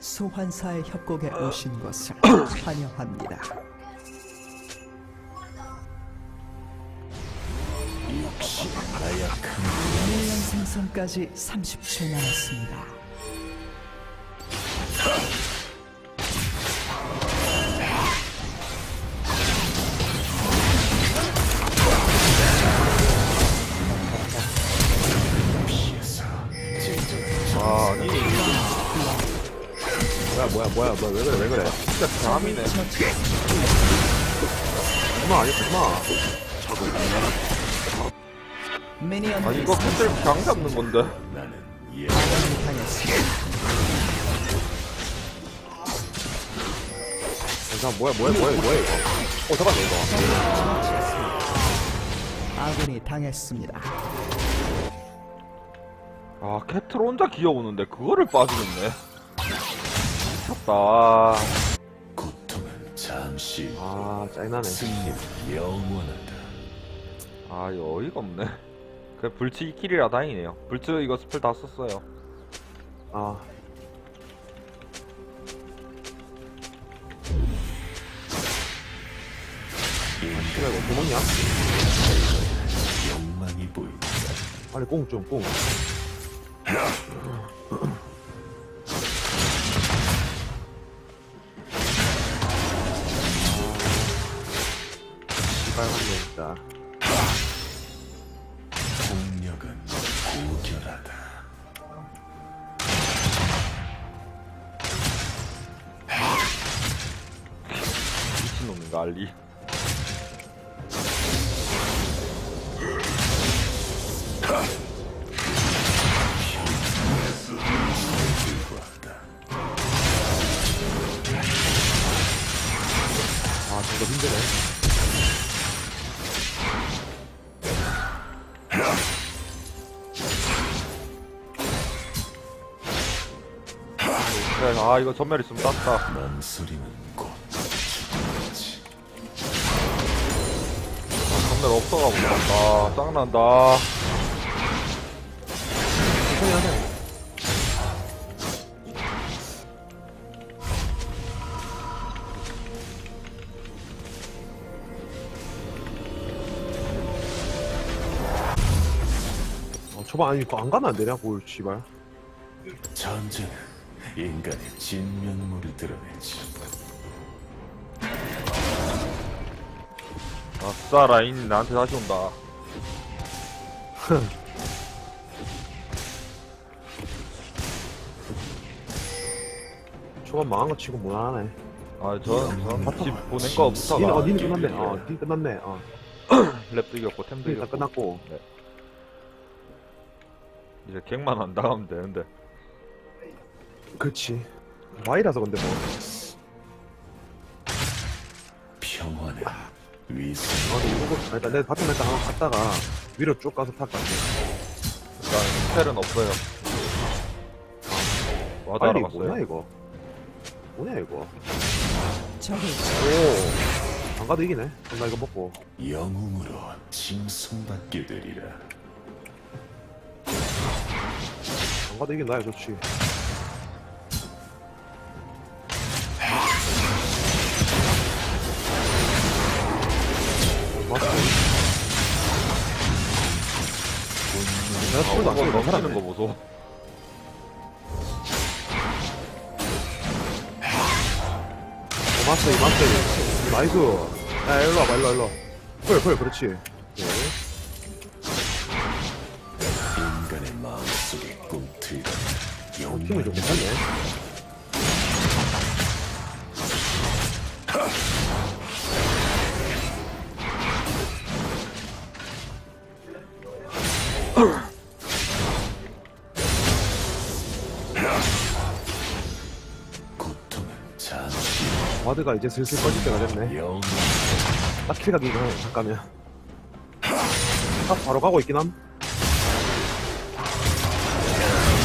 소환사의 협곡에 오신 것을 환영합니다. 역시 나약한 밀련 생성까지 30초 남았습니다. 뭐야, 왜 그래, 왜 그래. 진짜 감이네. 그만, 아니, 그만. 미니언 아니, 이거 캔들 강 잡는 건데. 나는 예. 잠깐, 뭐야, 뭐야, 뭐야, 뭐야, 이거. 어, 잠깐만, 이거. 아군이 당했습니다. 아, 캐틀 혼자 기어오는데, 그거를 빠지겠네. 미쳤다. 아, 고통은 잠시 아 짜증나네. 승리는 영원하다 아, 이거 어이가 없네. 그 불치기 킬이라 다행이네요. 불치 이거 스펠 다 썼어요. 아. 인간 이거? 욕망이 보인다 빨리 꽁 좀, 꽁. 빨간 거 있다. 폭력은 고결하다 미친놈인가, 알리. 그래, 아, 이거 전멸 있으면 땄다. 망설이는 곧 죽음이지 아, 전멸 없어가고 아, 짱난다. 천천히 하자. 어, 초반 아니 이거 안 가면 안 되냐? 뭘 씨발. 전쟁은 인간의 진면모를 드러내지 아싸, 라인이 나한테 다시 온다. 초반 망한 거 치고 무난하네. 아, 전, 전, 집 보낸 니는 거부터가 어, 니는 끝났네. 어, 니 끝났네. 어, 랩도 이겼고, 템도 이겼고. 끝났고. 이제 갱만 안 당하면 되는데. 그렇지. Y라서 근데 뭐. 평화는 위선 아, 근데 이거 일단 내 바텀 일단 한번 갔다가 위로 쭉 가서 탈것 같아. 일단, 스펠은 없어요. 와드 빨리 알아갔어요. 뭐냐 이거? 뭐냐 이거? 적을 오. 안 가도 이기네. 그럼 나 이거 먹고. 영웅으로 칭송받게 되리라 안 가도 이긴 나야 좋지. 맞 내가 아, 술도 안 쓰고 살았네. 거 보소. 고맙어, 이. 나이스. 야, 일로 와봐, 일로 와, 일로 와. 펄, 펄, 그렇지. 네. 인간의 마음속에 꿈틀던 어, 팀이 좀 괜찮네. 와드가 이제 슬슬 꺼질 때가 됐네. 영웅 딱 킬각이긴 해, 잠깐만. 딱 바로 가고 있긴 함.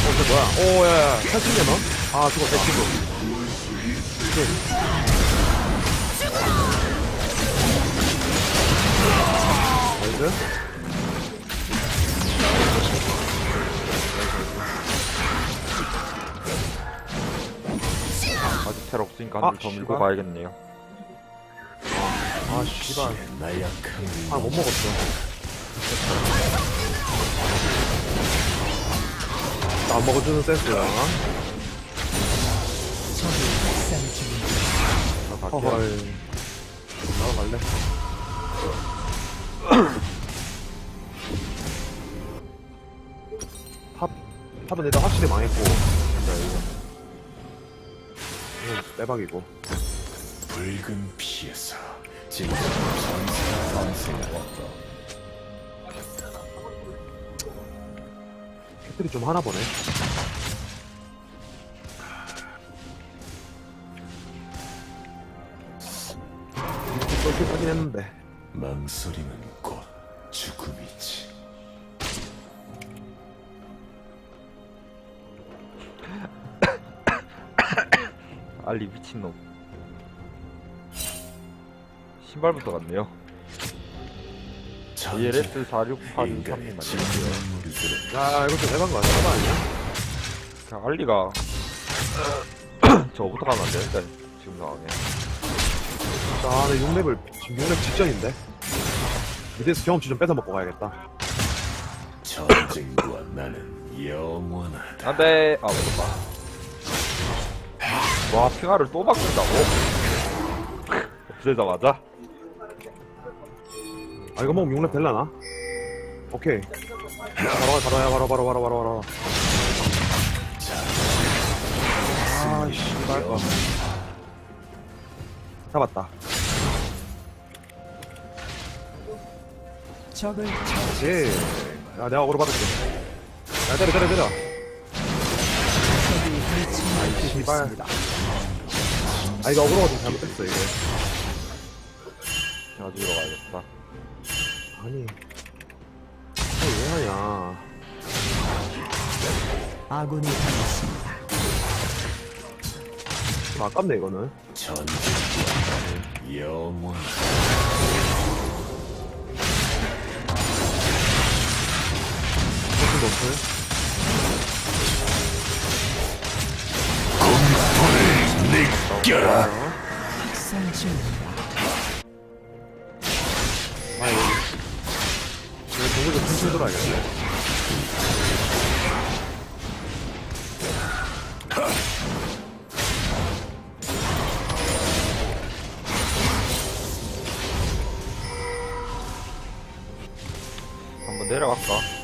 어, 저 뭐야? 오, 야, 야, 살찐냐, 너? 아, 죽었다. 나이스. 텔 없으니까 아, 한줄더 밀고 씨발. 가야겠네요. 아 씨발 아 못 먹었어 나 먹어주는 센스야. 나 갈게요. 허헐 나도 갈래 탑 탑은 일단 확실히 망했고 이건 빼박이고 붉은 피에서 진정한 전사가 탄생하였다. 캐틀이 좀 하나 보네 쏠킬 하긴 했는데 망설임은 곧 죽음이지. 알리 미친놈. 신발부터 갔네요. ELS 468 인간의 3님 진면물들은 야좀 해방 거 아니야? 해방 아니야? 그냥 알리가 저부터 가면 안 되는데 지금 상황에. 아, 내 6렙을 지금 6렙 직전인데 미드에서 경험치 좀 뺏어 먹고 가야겠다 전쟁과 나는 영원하다. 안돼. 아 맞다. 와 핑화를 또 바꾼다고? 없애자마자? 아 이거 먹으면 6렙 될라나? 오케이 바로 가 바로 야 바로 바로 바로 바로 바로 아 씨발 어. 잡았다 적을 그렇지 야 내가 어그로 받을게 야 때려 때려 때려 적이 씨발. 있습니다. 아 이거 어그로가 좀 잘못됐어 이거 가지러 가야겠다. 아니 이거 왜 하냐 아군이 당했습니다. 좀 아깝네 이거는 전쟁과 나는 영원하다. 무슨 높 학살 중입니다. 아 이거 이거 동물 좀 훔쳐 돌아야겠네 한번 내려갈까?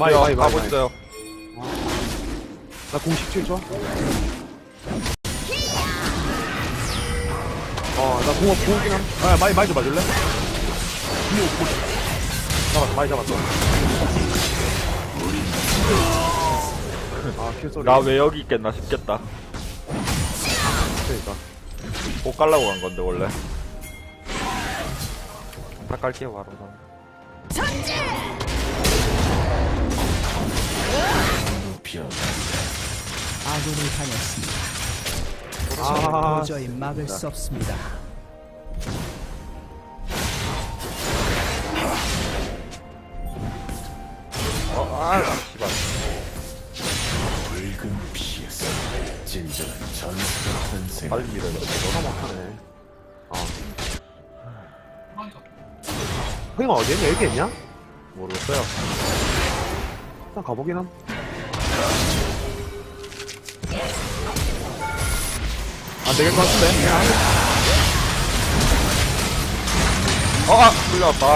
마이. 마이, 마이, 가고 마이. 있어요. 나공 17초 어 나 공업 공업긴 함 아, 마이 마이 좀 봐줄래? 잡았어 마이 잡았어 아 킬소리 나 왜 여기 있겠나 싶겠다. 그러니까 못 갈라고 간 건데 원래. 다 깔게요 바로. 변 아군이 당했습니다. 아 도저히 막을 수 없습니다. 어, 아, 씨발. 붉은 피에서 진정한 전사가 탄생. 빨리 밀어야 돼. 너가 못하네 어 형님 어디 있냐 여기 있냐? 모르겠어요. 일단 가보긴 함 안 되겠 것 같은데 어, 아, 끌려왔다.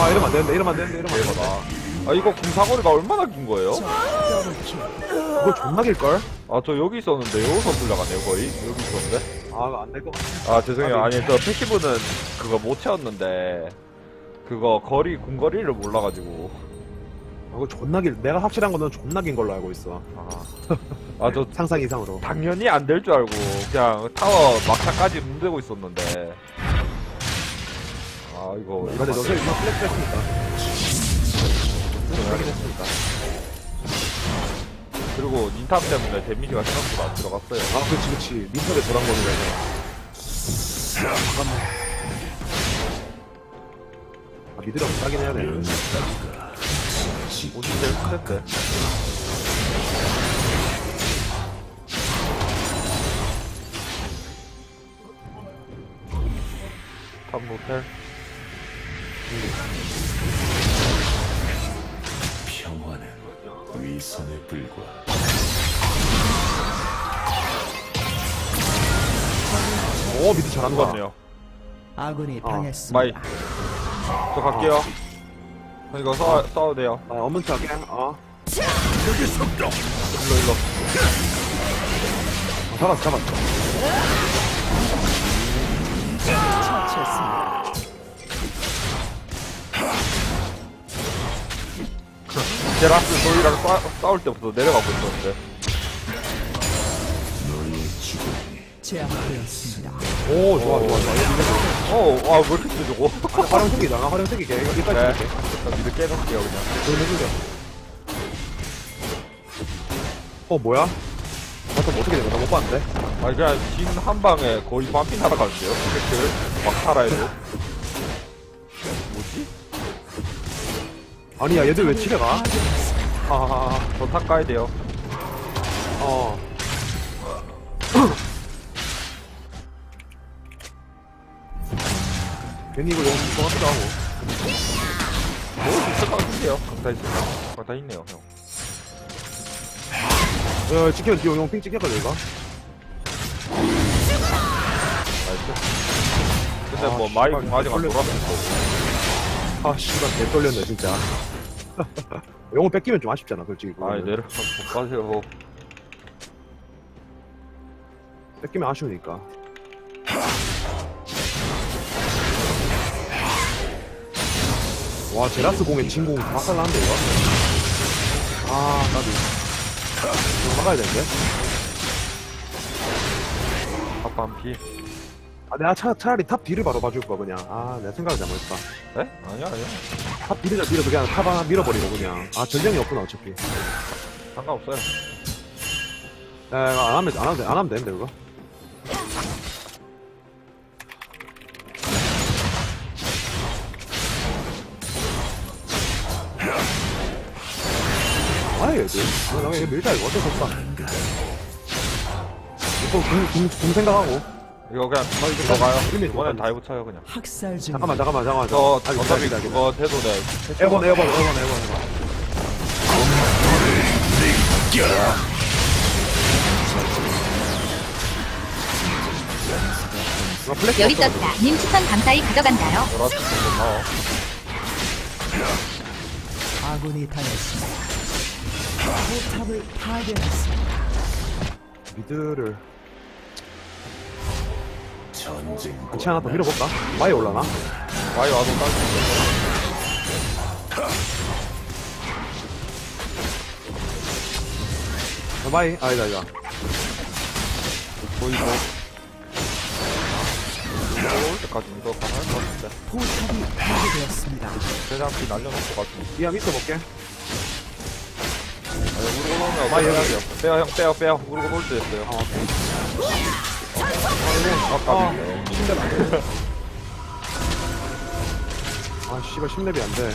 아 이러면 안 되는데 이러면 안 되는데 이러면 안 되는데 대박아. 아, 이거 궁사거리가 얼마나 긴 거예요? 그거 존나 길걸? 아, 저 여기 있었는데, 여기서 끌려가네요, 거의. 여기 있었는데. 아 안 될 것 같아 아, 죄송해요. 아니, 저 패시브는 그거 못 채웠는데, 그거 거리, 궁거리를 몰라가지고. 아, 그거 존나 길 내가 확실한 거는 존나 긴 걸로 알고 있어 아, 아, 저 상상 이상으로 당연히 안 될 줄 알고, 그냥 타워 막타까지 문대고 있었는데. 아, 아 이거 근데 너 이거 플렉스 했으니까. 하긴 했으니까. 그리고 닌탑 때문에 데미지가 생각보다 안 들어갔어요. 아, 그렇지, 그렇지. 민석에 돌아온 거는 거잖아. 아, 미드라고 따긴 해야 돼. 연사가 오진 제일 큰데. 탑 모텔. 평화는 위선에 불과 오, 미드 잘한다. 죽었네요. 아군이 어, 당했습니다. 마이. 저 갈게요. 형 이거 싸워, 싸워도 돼요. 아, 어문트 할게. 어. 일로 일로. 어, 잡았어, 잡았어. 처치했습니다. 제라스 소리랑 싸, 싸울 때부터 내려가고 있었는데. 제압되었습니다. 오, 좋아, 좋아, 좋아. 어, 와, 왜 이렇게 세 저거? 활용색이다. 나 활용색이게. 이거 이따 네. 줄게. 일단 미드 깨놓을게요, 그냥. 그럼 해줄게. 어, 뭐야? 나또 어떻게 된 거야? 나못 봤는데? 아니, 그냥 진한 방에 거의 반피 날아가는데요? 이렇게 막 살아야죠. 뭐지? 아니야, 얘들 왜 집에 가? 아, 아, 저탑 가야 돼요. 아, 어. 괜히 이거 너무 무서워하기도 하고. 뭐, 있을 것 같은데요? 강타 있을까? 강타 있네요, 형. 어, 지키면 뒤에 용핑 찍혔거든, 이거. 나이스. 근데 아, 뭐, 마이 씨발, 아직 안. 돌았을 거고. 아, 씨발, 개 떨렸네, 진짜. 용을 뺏기면 좀 아쉽잖아, 솔직히. 아이, 그거는. 내려가, 못 가세요. 뺏기면 아쉬우니까. 와, 제라스 공에 진공 다 살라는데, 이거? 아, 나도. 이거 막아야 되는데? 탑 반피. 아, 내가 차, 차라리 탑 뒤를 바로 봐줄 거, 그냥. 아, 내가 생각을 잘못했다. 네? 아니야, 아니야. 탑 뒤를 밀어서 그냥 탑 하나 밀어버리고, 그냥. 아, 전쟁이 없구나, 어차피. 에, 상관없어요. 이거 안 하면, 안 하면, 돼, 안 하면 되는데, 그거? 아, 얘들. 아, 나 이거 밀자, 이거. 어쩔 수 없다. 이거 공, 공, 공 생각하고. 이거 그냥 들어가요. 이미 이번엔 들어갔네. 다 해붙여요, 그냥. 학살 중. 잠깐만, 잠깐만, 잠깐만. 저. 어차피 기다려, 기다려. 그거 해도 돼. 에번, 에번, 에번, 에번, 에번. 아, 플렉스 여기 없어, 떴다. 님 추천 감사히 가져간다요. 넣어. 아군이 당했습니다. 포탑을 파괴했습니다. 미드를 전쟁과 같이 하나 더 밀어볼까? 마이 올라나? 와이 와도 딸수 있어. 아, 마이? 아니다, 아니다. 보이고. 올라올 때까지 이거 가능할 것 같은데. 포탑이 파괴되었습니다. 대장피 날려놓을 것 같은데. 이함 있어볼게. 아, 여기. 해야 돼요? 빼요, 형, 빼요, 빼요. 우르고 때 됐어요. 어, 아까 침대 안 돼. 아, 씨발, 10렙이 안 돼.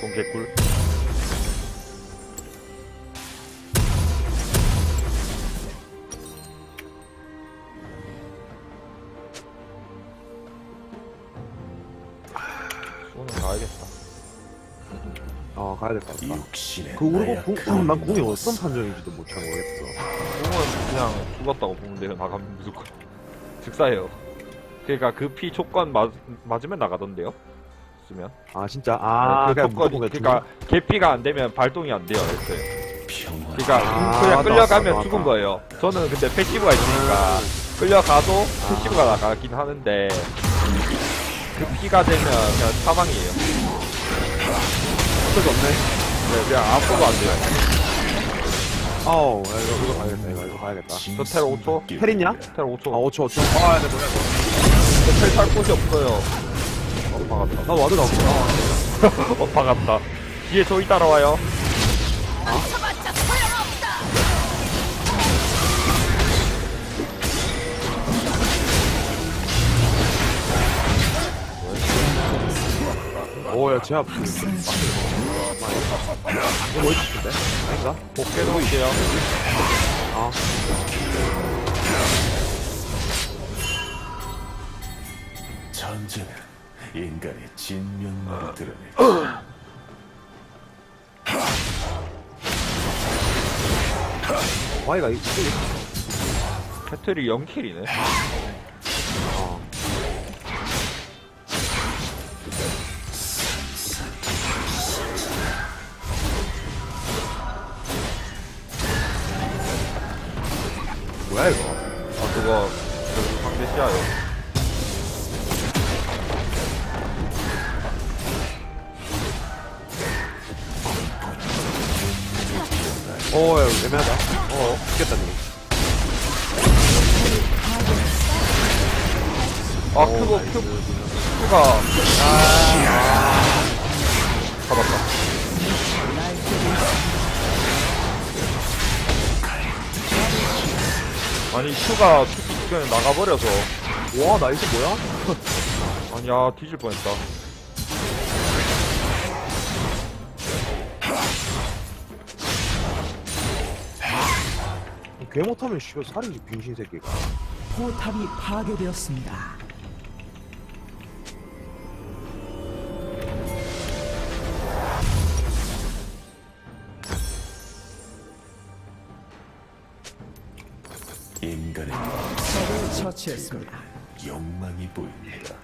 돈 개꿀. 가야 될 것 같다. 육신의 그, 나약함. 궁, 난 궁이 어떤 판정인지도 못잘 모르겠어. 공은 그냥 죽었다고 보면 돼요. 나가면 무조건. 즉사예요. 그러니까 그피 조건 맞, 맞으면 나가던데요. 쓰면. 아, 진짜? 아, 그 그냥 조건이 무조건 그러니까 개피가 안 되면 발동이 안 돼요. 평화 그러니까 아, 그냥 맞다, 끌려가면 맞다, 죽은 맞다. 거예요. 저는 근데 패시브가 있으니까 끌려가도 패시브가 나가긴 하는데 그 피가 되면 그냥 사망이에요. 수 없네. 네, 그냥 아무것도 안 돼요. 아우, 야, 이거, 이거 가야겠다, 이거, 이거 가야겠다. 저 테러 5초? 텔 있냐? 텔 5초. 아, 5초, 5초. 아, 네, 뭐야, 이거. 텔탈 곳이 없어요. 어, 박았다. 나 와드가 없어. 어, 박았다. 뒤에 저희 따라와요. 오, 야, 제압. 이거 뭐 근데? 아닌가? 복귀 놓을게요. 아. 전쟁은 인간의 진면모를 드러내. 와이가 이게 캐틀이 0킬이네. 오, 야, 애매하다. 어, 죽겠다, 니. 아, 큐브, 큐브, 큐브가. 아, 잡았다. 아니, 큐가 큐브 주변에 나가버려서. 와, 나이스 뭐야? 아니 야, 뒤질 뻔했다. 개 못하면 씨발 살인지 빙신 새끼가. 포탑이 파괴되었습니다. 인간의 적을 처치했습니다. 욕망이 보입니다.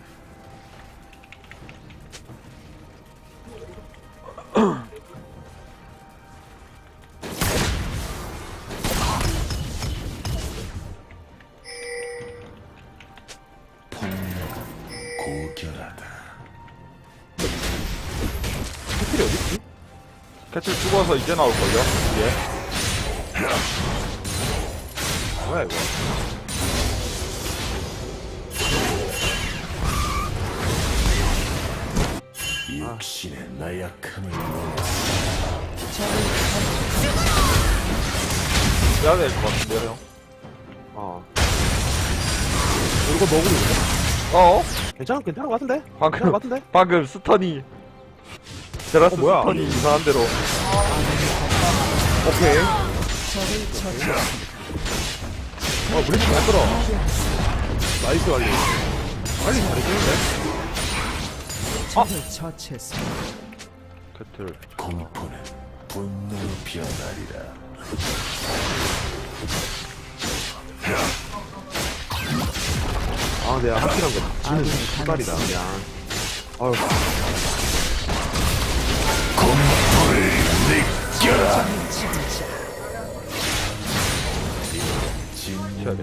죽어서 이제 나올걸요? 예. 뭐야 이거? 육신의 나약함을 해야 될 것 같은데요, 형? 어. 이거 먹으면 돼? 어? 괜찮아, 괜찮은 것 같은데? 괜찮은 방금, 것 같은데? 방금 스턴이. 제라스 어, 뭐야? 스턴이 이상한 대로. 오케이. 처치했습니다. 어, 브리지 잘 끌어. 나이스 관리. 관리 잘해주는데? 적을 처치했습니다. 캐틀. 공포는 분노로 변하리라. 아, 내가 하필한 거. 지는 신발이다, 그냥. 아유, 드 러내지. 위선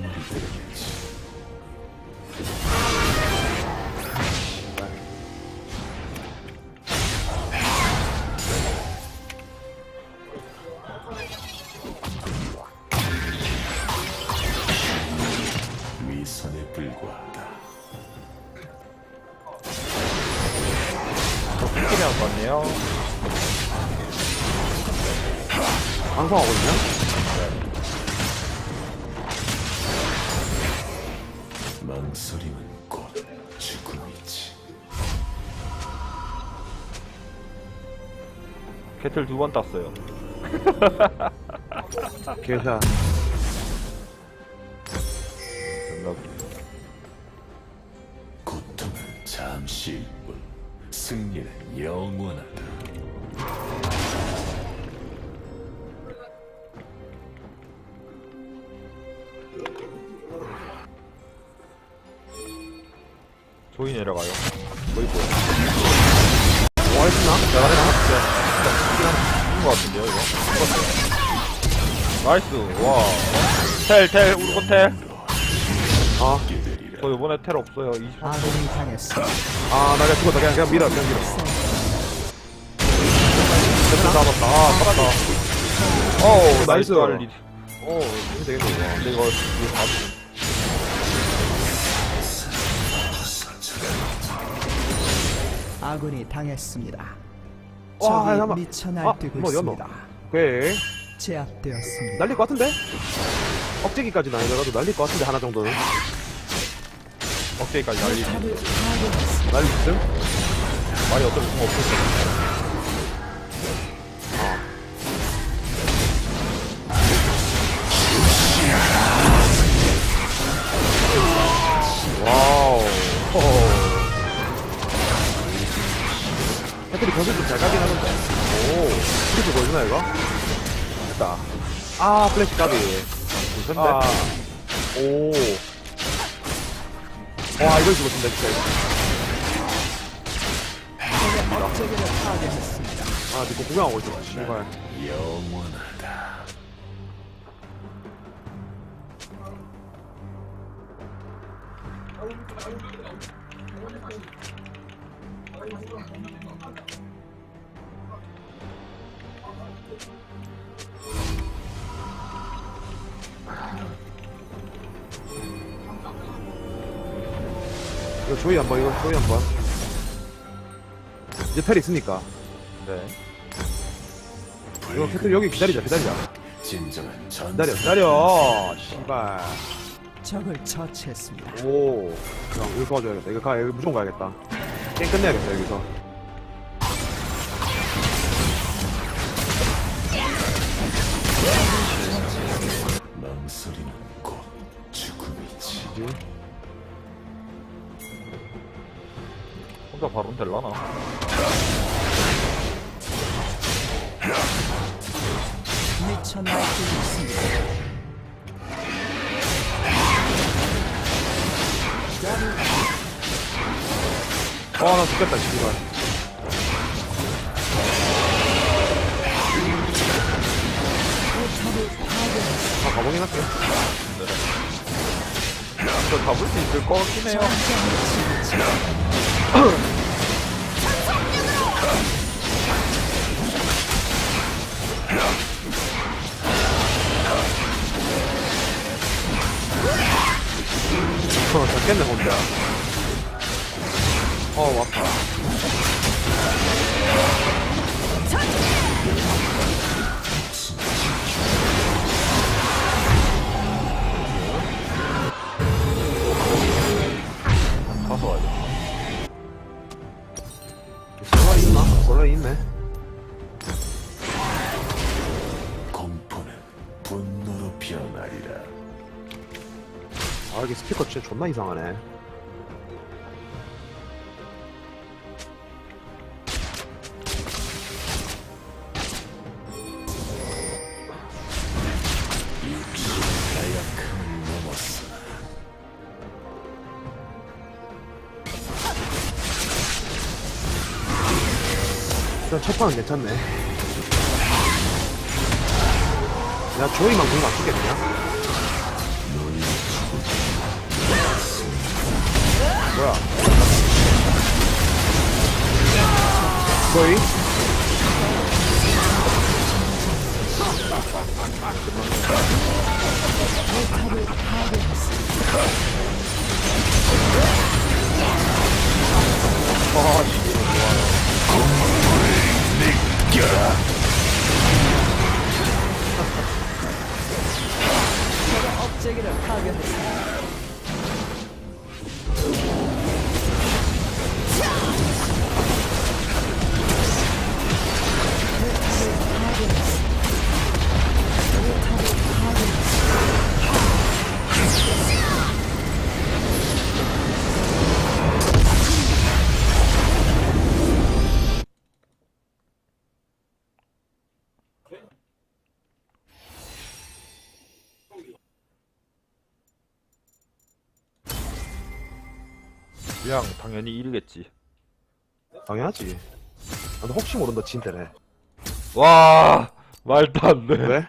캐틀 두 번 땄어요. 생각. 고통은 잠시일 뿐, 승리는 영원하다. 조이 내려가요. 거의 뭐야? 뭐 했나? 내가 해나? 죽은 것 같은데요, 이거? 나이스, 와. 텔, 텔, 우르고 텔. 아. 저 이번에 텔 없어요. 20만. 아군이 당했습니다. 아, 나 그냥 죽었다. 그냥, 그냥 밀어, 그냥 밀어. 캐틀 잡았다. 아, 잡았다. 어우 나이스. 나이스 어, 이거 되겠네, 이거. 근데 이거 이거 다 죽음. 아군이 당했습니다. 와, 적이 잠깐만. 미쳐 아, 날뛰고 뭐, 연노. 있습니다. 오케이. 제압되었습니다. 날릴 것 같은데? 억제기까지는 아니더라도 날릴 것 같은데, 하나 정도는. 억제기까지 날리지 탑을 파괴했습니다. 날릴 쯤? 말이 어쩔 수가 없었어 어. 변수 좀잘 가긴 하는데. 오. 플래시 보여주나, 이거? 됐다. 아, 플래시 까비. 괜찮네 아. 오. 와, 이걸 죽었습니다, 진짜. 아, 니거 구경하고 있어. 씨발. 영원하다. 조이 한 번, 이거 조이 한 번. 이제 텔 있으니까. 네 이거 캐틀 여기 기다리자, 기다리자. 진정한 전 기다려, 기다려. 씨발. 적을 처치했습니다. 오. 형, 이거 도와줘야겠다. 이거 가, 여기 무조건 가야겠다. 게임 끝내야겠다, 여기서. 바로 될라나 미쳐 날뛰고 있습니다. 아, 나 죽겠다, 씨발. 아, 가보긴 할게. 저 잡을 수 있을 것 같긴 해요 어, 잡겠네, 혼자. 어, 왔다. 진짜 존나 이상하네. 일단 첫 판은 괜찮네. 야, 조이만 공 맞추겠냐 좋아요. 억제기를 파괴했습니다. 그냥 당연히 1이겠지 당연하지. 나도 혹시 모른다, 진짜네. 와 말도 안 돼 왜?